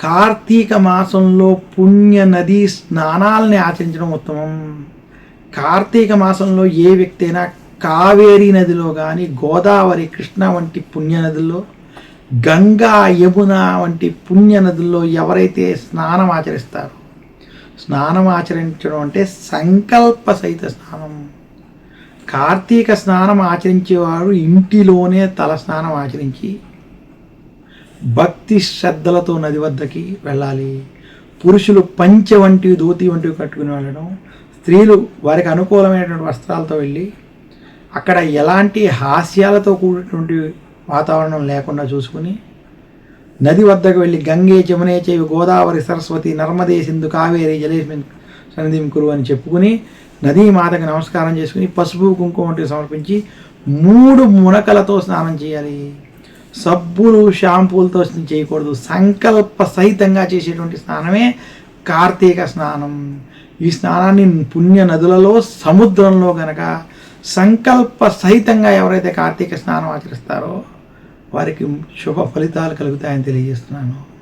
కార్తీక మాసంలో పుణ్య నదీ స్నానాలని ఆచరించడం ఉత్తమం. కార్తీక మాసంలో ఏ వ్యక్తి అయినా కావేరీ నదిలో కానీ గోదావరి కృష్ణ వంటి పుణ్య నదుల్లో గంగా యమున వంటి పుణ్య నదుల్లో ఎవరైతే స్నానం ఆచరిస్తారో స్నానం ఆచరించడం అంటే సంకల్ప సహిత స్నానం. కార్తీక స్నానం ఆచరించేవారు ఇంటిలోనే తల స్నానం ఆచరించి భక్తి శ్రద్ధలతో నది వద్దకి వెళ్ళాలి. పురుషులు పంచ వంటివి ధోతి వంటివి కట్టుకుని వెళ్ళడం స్త్రీలు వారికి అనుకూలమైనటువంటి వస్త్రాలతో వెళ్ళి అక్కడ ఎలాంటి హాస్యాలతో కూడినటువంటి వాతావరణం లేకుండా చూసుకుని నది వద్దకు వెళ్ళి గంగే జమునే చేవి గోదావరి సరస్వతి నర్మదే సింధు కావేరి జలేస్మిన్ సన్నిధిం కురు అని చెప్పుకుని నదీ మాతకు నమస్కారం చేసుకుని పసుపు కుంకుమ వంటివి సమర్పించి మూడు మునకలతో స్నానం చేయాలి. సబ్బులు షాంపూలతో చేయకూడదు. సంకల్ప సహితంగా చేసేటువంటి స్నానమే కార్తీక స్నానం. ఈ స్నానాన్ని పుణ్య నదులలో సముద్రంలో గనక సంకల్ప సహితంగా ఎవరైతే కార్తీక స్నానం ఆచరిస్తారో వారికి శుభ ఫలితాలు కలుగుతాయని తెలియజేస్తున్నాను.